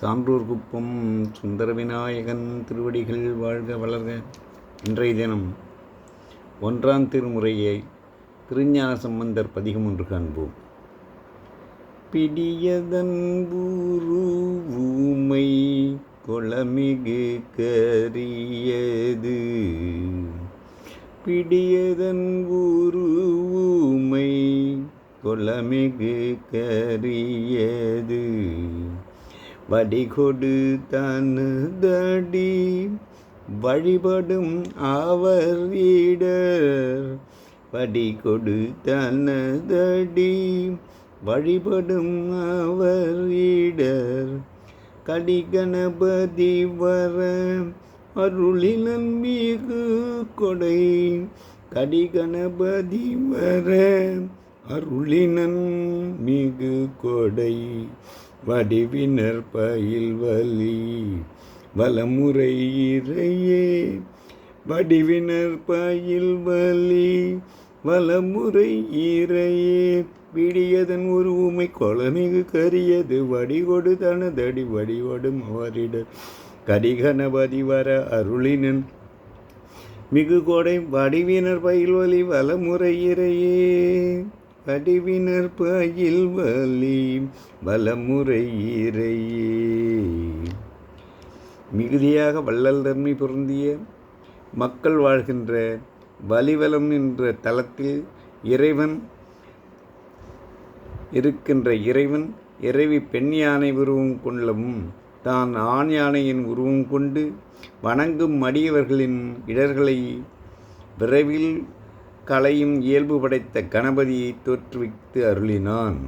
சான்றூர் குப்பம் சுந்தர விநாயகன் திருவடிகள் வாழ்க வளர்க. இன்றைய தினம் ஒன்றாம் திருமுறையை திருஞான சம்பந்தர் பதிகம் ஒன்று காண்போம். பிடியதன் ஊரு கொளமிகு கரியது. பிடியதன் ஊரு கொளமிகு கரியது. வடிகொடு தனதடி வழிபடும் அவர் ஈடர். வடிகொடு தனதடி வழிபடும் அவர் ஈடர். கடிகணபதி வர அருளிலன் மிகு கொடை. கடிகணபதி வர அருளினன் மிகு கொடை. வடிவினர் பயில் வலி வலமுறை இறையே. வடிவினர் பயில் வலி வலமுறை இறையே. விடியதன் ஒரு உமை கொலமிகு கரியது வடிகொடு தனதடி வடிவடும் அவரிடர் கடிகணபதி வர அருளினன் மிகு கோடை வடிவினர் பயில்வலி வலமுறை இறையே. வடிவினர் பயில் வலி வலமுறை இறையே. மிகுதியாக வள்ளல் தன்மை பொருந்திய மக்கள் வாழ்கின்ற வலிவலம் என்ற தலத்தில் இறைவன் இருக்கின்ற இறைவன் இறைவி பெண் யானை உருவம் கொள்ளவும் தான் ஆண் யானையின் உருவம் கொண்டு வணங்கும் மடியவர்களின் இடர்களை விரைவில் கலையும் இயல்பு படைத்த கணபதியை தோற்றுவித்து அருளினான்.